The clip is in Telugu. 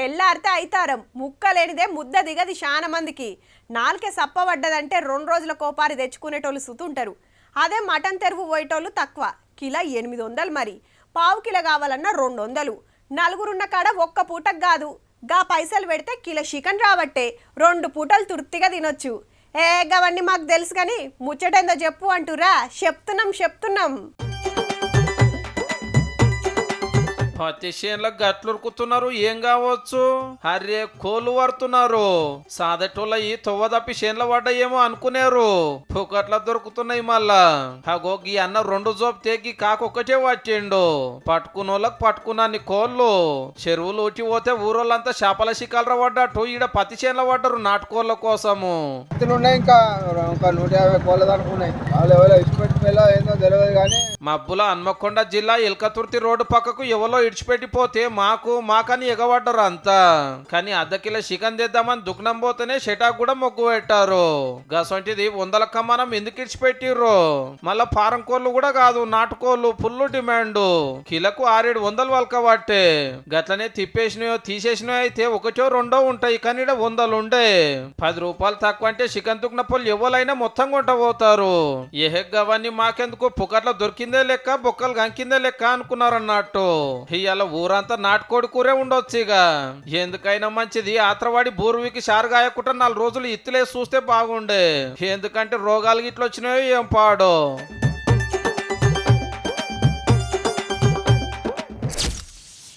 తెల్లారితే అయితారం. ముక్కలేనిదే ముద్ద దిగది చాలా మందికి. నాలుకే సప్పబడ్డదంటే రెండు రోజుల కోపారి తెచ్చుకునేటోళ్ళు సుతుంటారు. అదే మటన్ తెరువు పోయేటోళ్ళు తక్కువ. కిలో ఎనిమిది వందలు మరి. పావు కిలో కావాలన్నా రెండు వందలు. నలుగురున్న కాడ ఒక్క పూటకు కాదు. గా పైసలు పెడితే కిలో చికెన్ రాబట్టే రెండు పూటలు తృప్తిగా తినొచ్చు. ఏ గవన్నీ మాకు తెలుసు కానీ ముచ్చటేందో చెప్పు అంటురా చెప్తున్నాం చెప్తున్నాం. పత్తి చేనులకు గట్లు ఉరుకుతున్నారు ఏం కావచ్చు? అరే కోళ్ళు పడుతున్నారు సాదటోళ్ళ ఈ తొవ్వ తప్పి చేనుల పడ్డాయేమో అనుకునేరు. పుకట్ల దొరుకుతున్నాయి మళ్ళా. అగో గీ అన్న రెండు జోబు తెగి కాకొక్కటే వచ్చిండు పట్టుకున్నోళ్ళకి పట్టుకున్నాన్ని కోళ్ళు. చెరువులు ఊటి పోతే ఊరోళ్ళంతా చేపల శిఖాలర పడ్డట్టు ఈడ పత్తి చేనుల పడ్డరు నాటుకోళ్ళ కోసము. ఇంకా ఒక నూట యాభై కోళ్ళ దాకా ఉన్నాయి. వాళ్ళు ఎవరో ఇష్టపెట్టి ఏందో తెలియదు కానీ మబ్బుల హన్మకొండ జిల్లా ఇల్కతుర్తి రోడ్డు పక్కకు ఎవరో ఇడిచిపెట్టిపోతే మాకు మాకని ఎగబడ్డరు అంతా. కానీ అర్ధ కిలో చికెన్ తెద్దామని దుఃఖనం పోతేనే షటాక్ కూడా మొగ్గు పెట్టారు. గసంటిది వందల కమ్మనం ఎందుకు ఇడిచిపెట్టిర్రు? మళ్ళా ఫారం కోళ్ళు కూడా కాదు నాటుకోళ్ళు ఫుల్ డిమాండ్. కిలకు ఆరేడు వందలు వలకబట్టే గట్లనే తిప్పేసినయో తీసేసినయో అయితే ఒకటో రెండో ఉంటాయి కానీ ఈడ వందలు ఉండే పది రూపాయలు తక్కువ అంటే చికెన్ దుక్కిన పొల్లు ఎవరైనా మొత్తం కొంట పోతారు ఏ అవన్నీ మాకెందుకు? పుకట్ల దొరికింది లెక్క బొక్కలు గంకిందే లెక్క అనుకున్నారన్నట్టు. ఇవాళ ఊరంతా నాటుకోడి కూరే ఉండొచ్చు ఇక ఎందుకైనా మంచిది ఆత్రవాడి బూర్వికి షారుగాయకుండా నాలుగు రోజులు ఇత్తులే చూస్తే బాగుండే. ఎందుకంటే రోగాలు గిట్ల వచ్చినాయో ఏం పాడో.